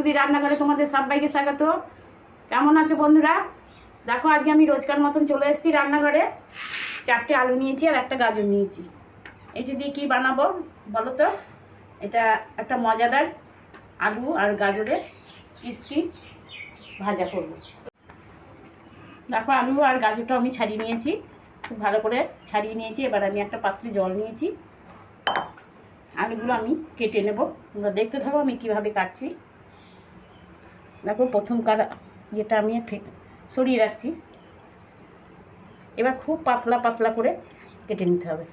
পুষ্পতি রান্নাঘরে তোমাদের সবাইকে স্বাগত। কেমন আছো বন্ধুরা? দেখো, আজকে আমি রোজকার মতন চলে এসেছি রান্নাঘরে। চারটে আলু নিয়েছি আর একটা গাজর নিয়েছি। এই যদি কী বানাবো বলো তো? এটা একটা মজাদার আলু আর গাজরের কিস্তি ভাজা করব। দেখো, আলু আর গাজরটা আমি ছাড়িয়ে নিয়েছি। খুব ভালো করে ছাড়িয়ে নিয়েছি। এবার আমি একটা পাত্রে জল নিয়েছি। আলুগুলো আমি কেটে নেব। তোমরা দেখতে থাকো আমি কীভাবে কাটছি। দেখো প্রথম কাটা ইয়েটা আমি সরিয়ে রাখছি। এবার খুব পাতলা পাতলা করে কেটে নিতে হবে।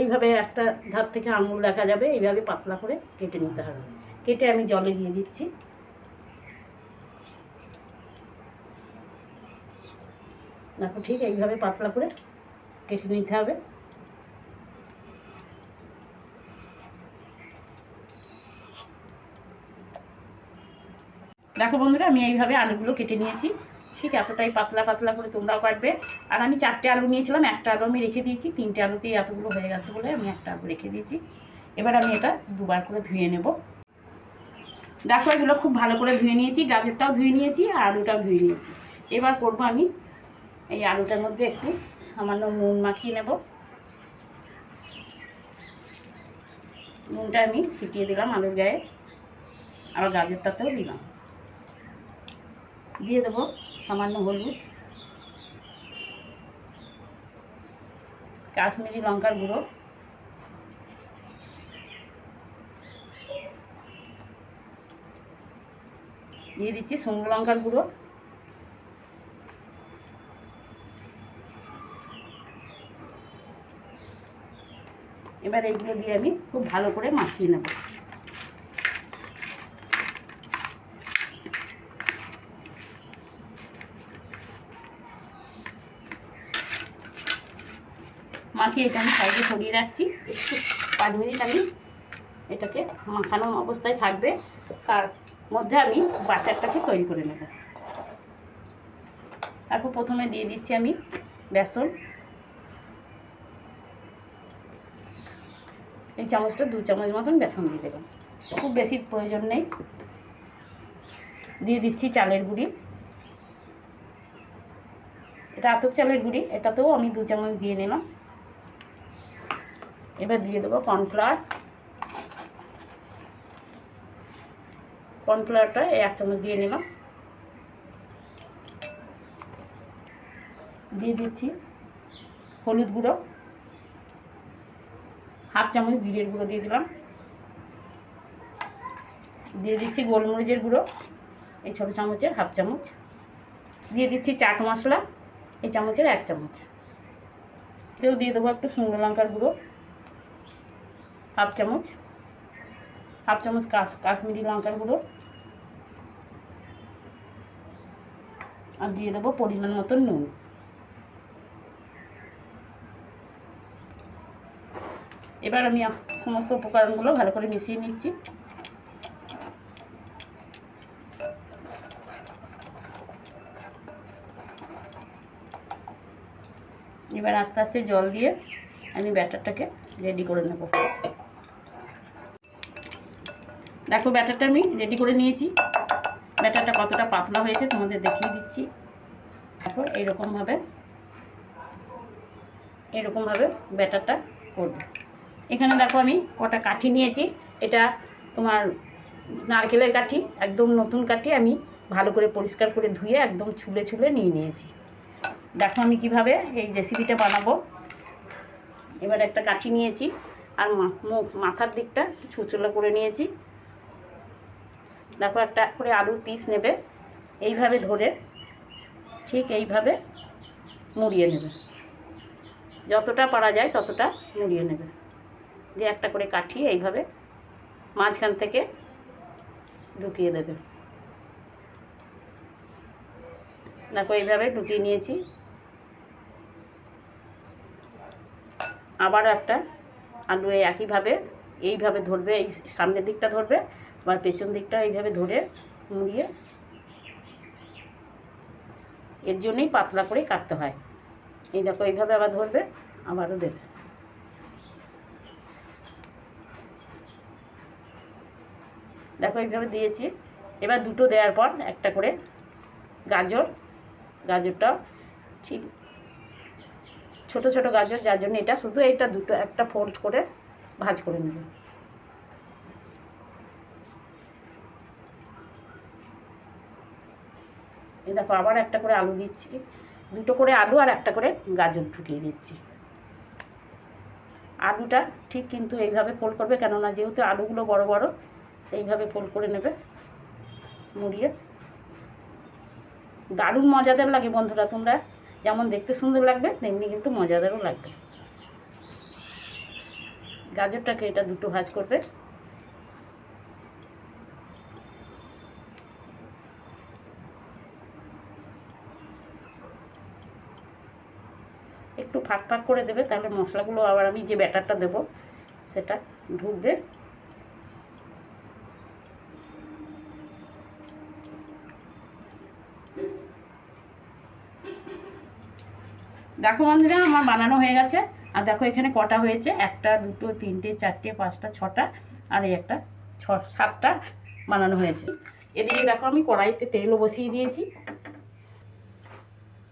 এইভাবে একটা ধার থেকে আঙুল দেখা যাবে, এইভাবে পাতলা করে কেটে নিতে হবে। কেটে আমি জলে দিয়ে দিচ্ছি। দেখো ঠিক এইভাবে পাতলা করে কেটে নিতে হবে। দেখো বন্ধুরা, আমি এইভাবে আলুগুলো কেটে নিয়েছি। ঠিক এতটাই পাতলা পাতলা করে তোমরাও কাটবে। আর আমি চারটে আলু নিয়েছিলাম, একটা আলু আমি রেখে দিয়েছি। তিনটে আলুতেই এতগুলো হয়ে গেছে বলে আমি একটা আলু রেখে দিয়েছি। এবার আমি এটা দুবার করে ধুয়ে নেব। দেখো, এগুলো খুব ভালো করে ধুয়ে নিয়েছি। গাজরটাও ধুয়ে নিয়েছি, আর আলুটাও ধুয়ে নিয়েছি। এবার করব আমি এই আলুটার মধ্যে একটু সামান্য নুন মাখিয়ে নেব। নুনটা আমি ছিটিয়ে দিলাম আলুর গায়ে। আর গাজরটাতেও দিলাম। দিয়ে দেবো সামান্য হলুদ। কাশ্মীরি লঙ্কার গুঁড়ো। দিয়ে দিচ্ছি শুকনো লঙ্কার গুঁড়ো। এবার এইগুলো দিয়ে আমি খুব ভালো করে মাখিয়ে নেব। মাখিয়ে এটা আমি সাইডে সরিয়ে রাখছি। একটু পাঁচ মিনিট আমি এটাকে মাখানো অবস্থায় থাকবে। তার মধ্যে আমি বাটারটাকে তৈরি করে নেব। তারপর প্রথমে দিয়ে দিচ্ছি আমি বেসন। এই চামচটা দু চামচ মতন বেসন দিয়ে দেবেন খুব বেশি প্রয়োজন নেই। দিয়ে দিচ্ছি চালের গুঁড়ি। এটা আতপ চালের গুঁড়ি, এটাতেও আমি দু চামচ দিয়ে নিলাম। এবার দিয়ে দেবো কর্নফ্লাওয়ার। কর্নফ্লাওয়ারটা এই এক চামচ দিয়ে নিলাম। দিয়ে দিচ্ছি হলুদ গুঁড়ো। হাফ চামচ জিরের গুঁড়ো দিয়ে দিলাম। দিয়ে দিচ্ছি গোলমরিচের গুঁড়ো, এই ছোটো চামচের হাফ চামচ। দিয়ে দিচ্ছি চাট মশলা, এই চামচের এক চামচ। কেউ দিয়ে দেবো একটু শুকনো লঙ্কার গুঁড়ো। হাফ চামচ হাফ চামচ কাশ- কাশ্মীরি লঙ্কার গুঁড়ো। আর দিয়ে দেবো পরিমাণ মতন নুন। এবার আমি সমস্ত উপকরণগুলো ভালো করে মিশিয়ে নিচ্ছি। এবার আস্তে আস্তে জল দিয়ে আমি ব্যাটারটাকে রেডি করে নেব। দেখো ব্যাটারটা আমি রেডি করে নিয়েছি। ব্যাটারটা কতটা পাতলা হয়েছে তোমাদের দেখিয়ে দিচ্ছি। দেখো এইরকমভাবে এরকমভাবে ব্যাটারটা করবে। এখানে দেখো আমি কটা কাঠি নিয়েছি। এটা তোমার নারকেলের কাঠি, একদম নতুন কাঠি আমি ভালো করে পরিষ্কার করে ধুয়ে একদম ছুলে ছুলে নিয়ে নিয়েছি। দেখো আমি কীভাবে এই রেসিপিটা বানাবো। এবার একটা কাঠি নিয়েছি আর মাথার দিকটা ছুচলো করে নিয়েছি। দেখো একটা করে আলুর পিস নেবে। এইভাবে ধরে ঠিক এইভাবে মুড়িয়ে নেবে। যতটা পারা যায় ততটা মুড়িয়ে নেবে। দিয়ে একটা করে কাঠি এইভাবে মাঝখান থেকে ঢুকিয়ে দেবে। দেখো এইভাবে ঢুকিয়ে নিয়েছি। আবার একটা আলু একইভাবে, এইভাবে ধরবে, এই সামনের দিকটা ধরবে। আবার পেছন দিকটা এইভাবে ধরে মুড়িয়ে এর জন্যই পাতলা করে কাটতে হয়। এই দেখো, এইভাবে আবার ধরবে, আবারও দেবে। দেখো, এইভাবে দিয়েছি। এবার দুটো দেওয়ার পর একটা করে গাজর, গাজরটা ঠিক ছোট ছোট গাজর, যার জন্য এটা শুধু এটা দুটো, একটা ফোল্ড করে ভাজ করে নেব। এই দেখো, আবার একটা করে আলু দিচ্ছি। দুটো করে আলু আর একটা করে গাজর ঢুকিয়ে দিচ্ছি। আলুটা ঠিক কিন্তু এইভাবে ফোল্ড করবে, কেননা যেহেতু আলুগুলো বড় বড়, এইভাবে ফোল্ড করে নেবে মুড়িয়ে। দারুণ মজাদার লাগে বন্ধুরা তোমরা। যেমন দেখতে সুন্দর লাগবে, তেমনি কিন্তু মজাদারও লাগবে। গাজরটাকে এটা দুটো ভাজ করবে। একটু ফাঁক ফাঁক করে দেবে, তাহলে মশলাগুলো আবার আমি যে ব্যাটারটা দেবো, সেটা ঢুকবে। দেখো বন্ধুরা, আমার বানানো হয়ে গেছে। আর দেখো এখানে কটা হয়েছে, একটা, দুটো, তিনটে, চারটে, পাঁচটা, ছটা, আর এই একটা, ছ, সাতটা বানানো হয়েছে। এদিকে দেখো আমি কড়াইতে তেলও বসিয়ে দিয়েছি।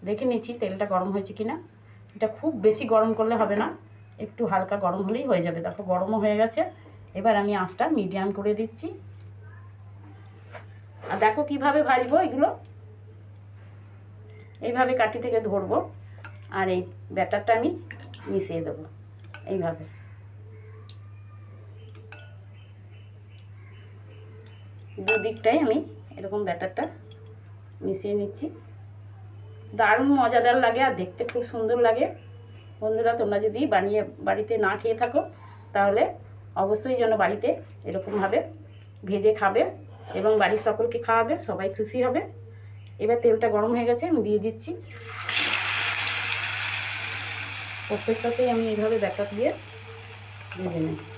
দেখে নিচ্ছি তেলটা গরম হয়েছে কিনা। এটা খুব বেশি গরম করলে হবে না। একটু হালকা গরম হলেই হয়ে যাবে। দেখো, গরমও হয়ে গেছে। এবার আমি আঁচটা মিডিয়াম করে দিচ্ছি। আর দেখো কীভাবে ভাজবো এগুলো? এইভাবে কাঠি থেকে ধরবো। আর এই ব্যাটারটা আমি মিশিয়ে দেবো। এইভাবে। দুদিকটাই আমি এরকম ব্যাটারটা মিশিয়ে নিচ্ছি। দারুণ মজাদার লাগে আর দেখতে খুব সুন্দর লাগে। বন্ধুরা, তোমরা যদি বানিয়ে, বাড়িতে না খেয়ে থাকো, তাহলে অবশ্যই যেন বাড়িতে এরকমভাবে ভেজে খাবে এবং বাড়ির সকলকে খাওয়াবে, সবাই খুশি হবে। এবার তেলটা গরম হয়ে গেছে, আমি দিয়ে দিচ্ছি। প্রত্যেকটাতেই আমি এইভাবে ব্যাটার দিয়ে ভেজে নিই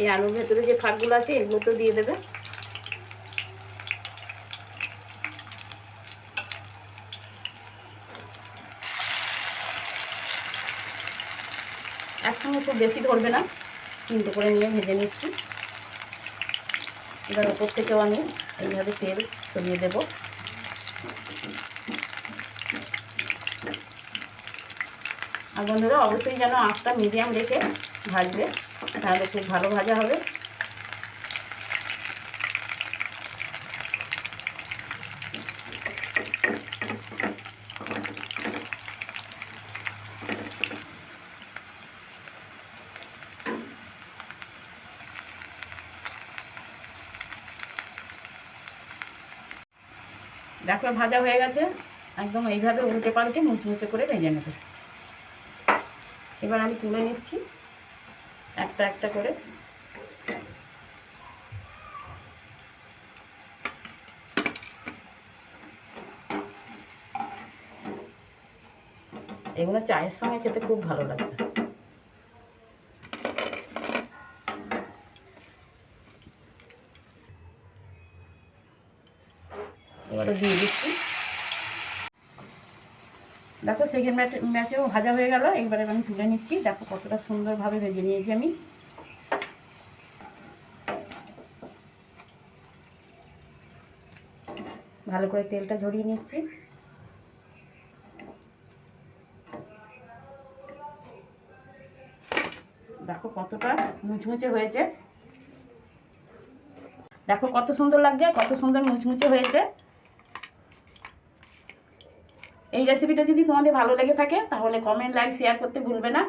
এই আলুর ভেতরে যে ফাঁকগুলো আছে এগুলো তো দিয়ে দেবে। একসঙ্গে খুব বেশি ধরবে না, তিনটে করে নিয়ে ভেজে নিচ্ছি। এবার ওপর থেকেও আমি এইভাবে তেল ছড়িয়ে দেবো। আর বন্ধুরা, অবশ্যই যেন আঁচটা মিডিয়াম রেখে ভাজবে। তাহলে খুব ভালো ভাজা হবে। দেখো, ভাজা হয়ে গেছে। একদম এইভাবে উল্টে পাল্টে মুচমুচে করে ভেজে নেবে। এবার আমি তুলে নিচ্ছি। একটা একটা করে। এগুলো চায়ের সঙ্গে খেতে খুব ভালো লাগে। এবারে দিয়ে দিচ্ছি। দেখো, সেকেন্ড ম্যাচ, ম্যাচেও ভাজা হয়ে গেল। এবারে আমি তুলে নিচ্ছি। দেখো কতটা সুন্দরভাবে ভেজে নিয়েছি আমি। ভালো করে তেলটা ঝরিয়ে নিচ্ছি। দেখো কতটা মুচমুচে হয়েছে। দেখো কত সুন্দর লাগছে, কত সুন্দর মুচমুচে হয়েছে। এই রেসিপিটা যদি তোমাদের ভালো লেগে থাকে, তাহলে কমেন্ট লাইক শেয়ার করতে ভুলবে না।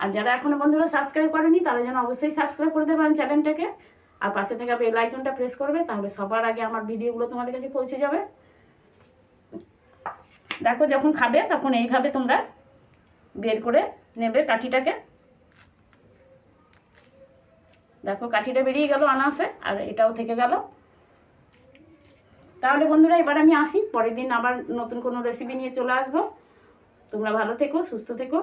আর যারা এখনও বন্ধুরা সাবস্ক্রাইব করেনি, তারা যেন অবশ্যই সাবস্ক্রাইব করে দেবেন চ্যানেলটাকে আর পাশে থাকা বেল আইকনটা প্রেস করবে, তাহলে সবার আগে আমার ভিডিওগুলো তোমাদের কাছে পৌঁছে যাবে। দেখো যখন খাবে, তখন এইভাবে তোমরা বের করে নেবে কাঠিটাকে। দেখো কাঠিটা বেরিয়ে গেল আনাসে, আর এটাও থেকে গেল। তাহলে বন্ধুরা, এবার আমি আসি। পরের দিন আবার নতুন কোনো রেসিপি নিয়ে চলে আসব। তোমরা ভালো থেকো, সুস্থ থেকো।